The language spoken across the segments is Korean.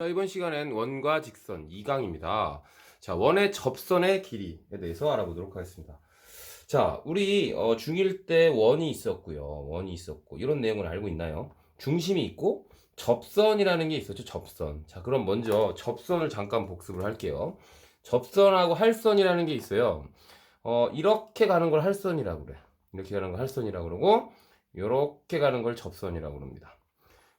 자, 이번 시간엔 원과 직선 2강입니다. 자, 원의 접선의 길이에 대해서 알아보도록 하겠습니다. 자, 우리 어, 중1 때 원이 있었고요. 원이 있었고 이런 내용을 알고 있나요? 중심이 있고 접선이라는 게 있었죠. 접선. 자, 그럼 먼저 접선을 잠깐 복습을 할게요. 접선하고 할선이라는 게 있어요. 어, 이렇게 가는 걸 할선이라고 그래. 이렇게 가는 걸 할선이라고 그러고 이렇게 가는 걸 접선이라고 그럽니다.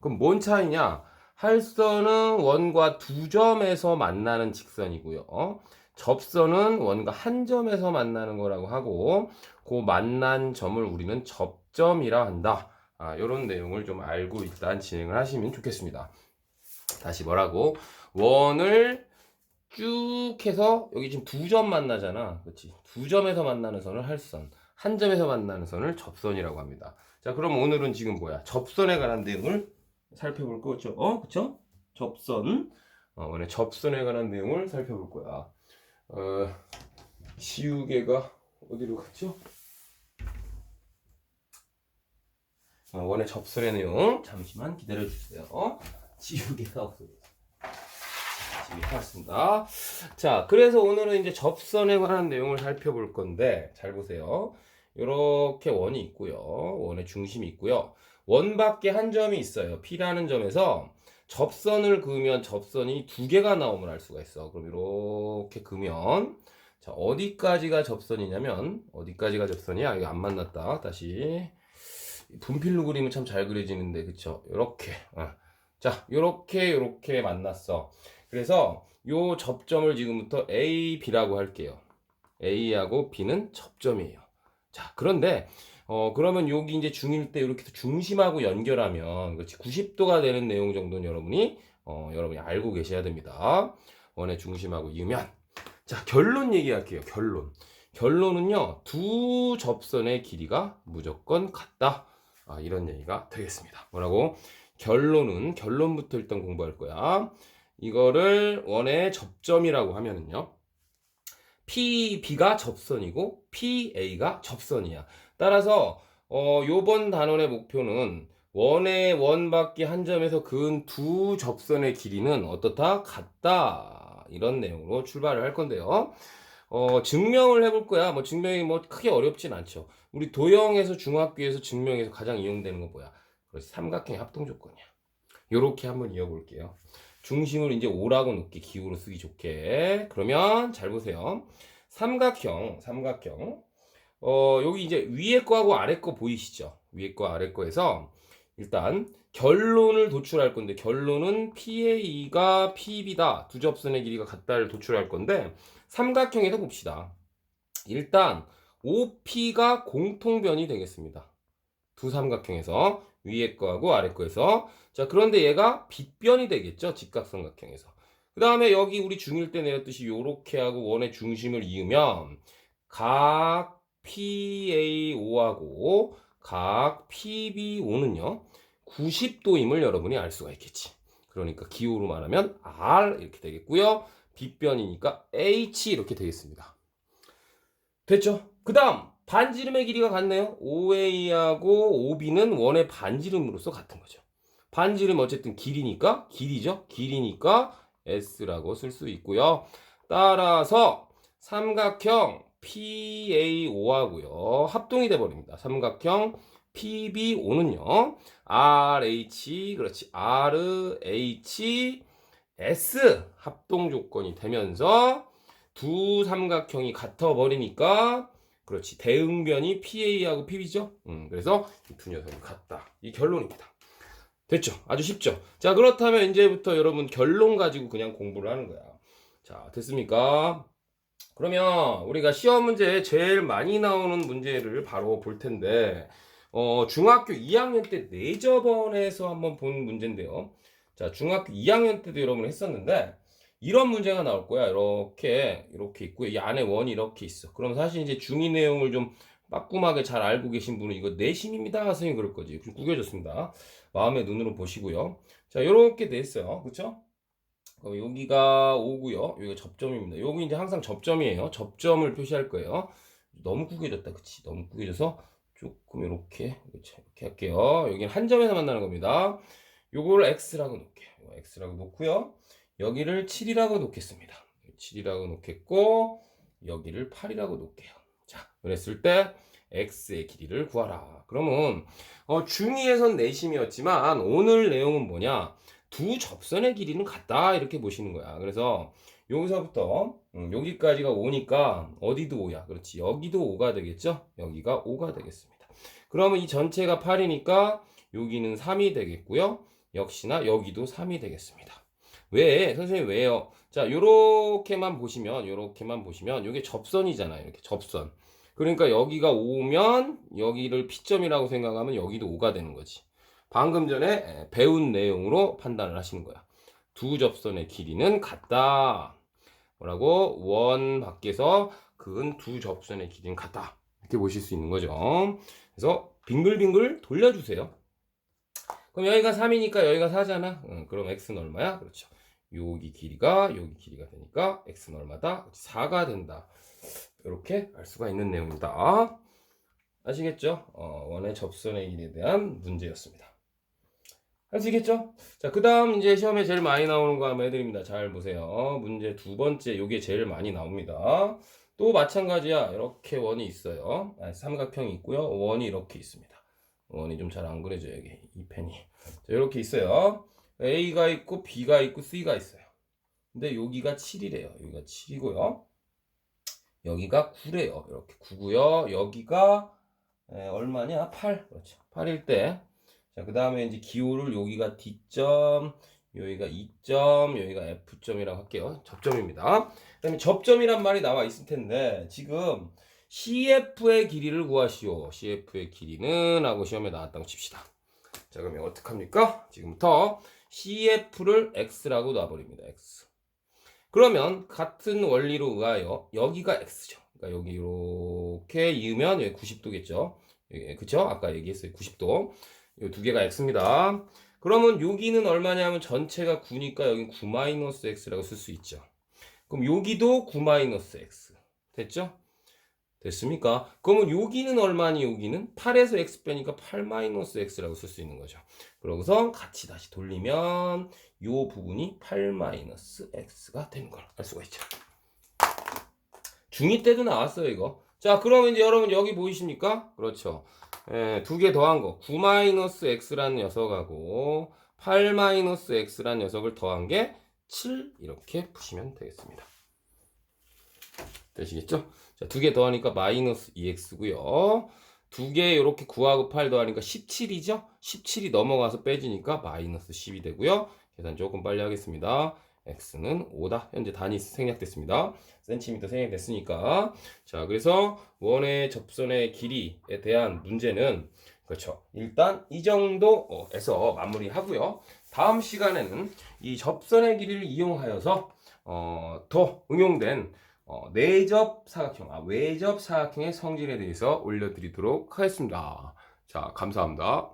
그럼 뭔 차이냐? 할선은 원과 두 점에서 만나는 직선이고요. 접선은 원과 한 점에서 만나는 거라고 하고 그 만난 점을 우리는 접점이라 한다. 아, 이런 내용을 좀 알고 일단 진행을 하시면 좋겠습니다. 다시 뭐라고? 원을 쭉 해서 여기 지금 두 점 만나잖아. 그렇지? 두 점에서 만나는 선을 할선, 한 점에서 만나는 선을 접선이라고 합니다. 자, 그럼 오늘은 지금 뭐야? 접선에 관한 내용을 살펴볼 거죠. 어, 그쵸? 접선. 어, 오늘 접선에 관한 내용을 살펴볼 거야. 어, 지우개가 어디로 갔죠? 어, 원의 접선의 내용 잠시만 기다려 주세요. 지우개가 없어졌어. 지우개 찾았습니다. 자, 그래서 오늘은 이제 접선에 관한 내용을 살펴볼 건데 잘 보세요. 이렇게 원이 있고요. 원의 중심이 있고요. 원밖에 한 점이 있어요. P라는 점에서 접선을 그으면 접선이 두 개가 나오면 알 수가 있어. 그럼 이렇게 그으면 자 어디까지가 접선이냐면 어디까지가 접선이야? 이거 안 만났다. 다시 분필로 그리면 참 잘 그려지는데 그쵸? 이렇게 어. 자 이렇게 이렇게 만났어. 그래서 요 접점을 지금부터 A, B라고 할게요. A하고 B는 접점이에요. 자 그런데 어, 그러면 여기 이제 중1 때 이렇게 중심하고 연결하면, 그렇지, 90도가 되는 내용 정도는 여러분이, 어, 여러분이 알고 계셔야 됩니다. 원의 중심하고 이으면. 자, 결론 얘기할게요. 결론. 결론은요, 두 접선의 길이가 무조건 같다. 아, 이런 얘기가 되겠습니다. 뭐라고? 결론은, 결론부터 일단 공부할 거야. 이거를 원의 접점이라고 하면은요, PB가 접선이고, PA가 접선이야. 따라서 어, 요번 단원의 목표는 원의 원밖에 한 점에서 그은 두 접선의 길이는 어떻다? 같다. 이런 내용으로 출발을 할 건데요. 어, 증명을 해볼 거야. 뭐 증명이 뭐 크게 어렵진 않죠. 우리 도형에서 중학교에서 증명에서 가장 이용되는 건 뭐야? 그렇지. 삼각형의 합동 조건이야. 요렇게 한번 이어볼게요. 중심을 이제 오라고 놓게 기호로 쓰기 좋게. 그러면 잘 보세요. 삼각형, 삼각형. 어, 여기 이제 위에 거하고 아래 거 보이시죠? 위에 거 아래 거에서 일단 결론을 도출할 건데 결론은 PA가 PB다. 두 접선의 길이가 같다를 도출할 건데 삼각형에서 봅시다. 일단 OP가 공통변이 되겠습니다. 두 삼각형에서 위에 거하고 아래 거에서. 자 그런데 얘가 빗변이 되겠죠? 직각삼각형에서. 그 다음에 여기 우리 중1 때 내렸듯이 요렇게 하고 원의 중심을 이으면 각 PA5하고 각 PB5는요 90도임을 여러분이 알 수가 있겠지. 그러니까 기호로 말하면 R 이렇게 되겠고요. 빗변이니까 H 이렇게 되겠습니다. 됐죠? 그 다음 반지름의 길이가 같네요 OA하고 OB는 원의 반지름으로서 같은 거죠 반지름 어쨌든 길이니까 길이죠 길이니까 S라고 쓸 수 있고요 따라서 삼각형 PA5하고요. 합동이 돼 버립니다. 삼각형 PB5는요. RH 그렇지. RH S 합동 조건이 되면서 두 삼각형이 같아 버리니까 그렇지. 대응변이 PA하고 PB죠. 음, 그래서 이 두 녀석이 같다. 이 결론입니다. 됐죠? 아주 쉽죠? 자, 그렇다면 이제부터 여러분 결론 가지고 그냥 공부를 하는 거야. 자, 됐습니까? 그러면 우리가 시험 문제에 제일 많이 나오는 문제를 바로 볼 텐데 어, 중학교 2학년 때 내저번에서 한번 본 문제인데요. 자, 중학교 2학년 때도 여러분 했었는데 이런 문제가 나올 거야. 이렇게 이렇게 있고 이 안에 원이 이렇게 있어. 그럼 사실 이제 중2 내용을 좀 빠끔하게 잘 알고 계신 분은 이거 내신입니다. 선생님 그럴 거지. 좀 구겨졌습니다. 마음의 눈으로 보시고요. 자, 이렇게 돼 있어요. 그렇죠? 어, 여기가 5고요. 여기가 접점입니다. 여기 이제 항상 접점이에요. 접점을 표시할 거예요. 너무 구겨졌다. 그치? 너무 구겨져서 조금 이렇게 이렇게 할게요. 여기는 한 점에서 만나는 겁니다. 요거를 x라고 놓을게요. x라고 놓고요. 여기를 7이라고 놓겠습니다. 7이라고 놓겠고 여기를 8이라고 놓을게요. 자, 그랬을 때 x의 길이를 구하라. 그러면 어, 중2에선 내심이었지만 오늘 내용은 뭐냐? 두 접선의 길이는 같다 이렇게 보시는 거야. 그래서 여기서부터 음, 여기까지가 5니까 어디도 5야. 그렇지. 여기도 5가 되겠죠? 여기가 5가 되겠습니다. 그러면 이 전체가 8이니까 여기는 3이 되겠고요. 역시나 여기도 3이 되겠습니다. 왜? 선생님 왜요? 자, 요렇게만 보시면 요렇게만 보시면 요게 접선이잖아요. 이렇게 접선. 그러니까 여기가 5면 여기를 P점이라고 생각하면 여기도 5가 되는 거지. 방금 전에 배운 내용으로 판단을 하시는 거야. 두 접선의 길이는 같다. 뭐라고? 원 밖에서 그은 두 접선의 길이는 같다. 이렇게 보실 수 있는 거죠. 그래서 빙글빙글 돌려주세요. 그럼 여기가 3이니까 여기가 4잖아. 응, 그럼 x는 얼마야? 그렇죠. 여기 길이가 여기 길이가 되니까 x는 얼마다? 4가 된다. 이렇게 알 수가 있는 내용이다. 아시겠죠? 어, 원의 접선의 길이에 대한 문제였습니다. 아시겠죠? 자, 그 다음 이제 시험에 제일 많이 나오는 거 한번 해드립니다. 잘 보세요. 문제 두 번째, 요게 제일 많이 나옵니다. 또 마찬가지야. 이렇게 원이 있어요. 아, 삼각형이 있고요. 원이 이렇게 있습니다. 원이 좀 잘 안 그려져요, 여기. 이 펜이. 자, 이렇게 있어요. A가 있고, B가 있고, C가 있어요. 근데 여기가 7이래요. 여기가 7이고요. 여기가 9래요. 이렇게 9고요. 여기가 에, 얼마냐? 8. 그렇죠. 8일 때. 자, 그 다음에 이제 기호를 여기가 D점, 여기가 E점, 여기가 F점이라고 할게요. 접점입니다. 그 다음에 접점이란 말이 나와 있을 텐데, 지금 CF의 길이를 구하시오. CF의 길이는 하고 시험에 나왔다고 칩시다. 자, 그러면 어떡합니까? 지금부터 CF를 X라고 놔버립니다. X. 그러면 같은 원리로 의하여 여기가 X죠. 그러니까 여기 이렇게 이으면 여기 90도겠죠. 그쵸? 아까 얘기했어요. 90도. 이 두 개가 X입니다. 그러면 여기는 얼마냐면 전체가 9니까 여기 9-X라고 쓸 수 있죠. 그럼 여기도 9-X. 됐죠? 됐습니까? 그러면 여기는 얼마니 여기는? 8에서 X 빼니까 8-X라고 쓸 수 있는 거죠. 그러고서 같이 다시 돌리면 이 부분이 8-X가 되는 걸 알 수가 있죠. 중2 때도 나왔어요, 이거. 자, 그러면 이제 여러분 여기 보이십니까? 그렇죠. 예, 두개 더한 거. 9-X라는 녀석하고 8-X라는 녀석을 더한 게 7 이렇게 푸시면 되겠습니다. 되시겠죠? 자, 두 개 더하니까 마이너스 2x고요. 두 개 이렇게 9하고 8 더하니까 17이죠? 17이 넘어가서 빼지니까 마이너스 10이 되고요. 계산 조금 빨리 하겠습니다. x는 5다. 현재 단위 생략됐습니다. 센티미터 생략됐으니까. 자, 그래서 원의 접선의 길이에 대한 문제는 그렇죠. 일단 이 정도에서 마무리하고요. 다음 시간에는 이 접선의 길이를 이용하여서 어, 더 응용된 어, 내접 사각형, 아, 외접 사각형의 성질에 대해서 올려드리도록 하겠습니다. 자, 감사합니다.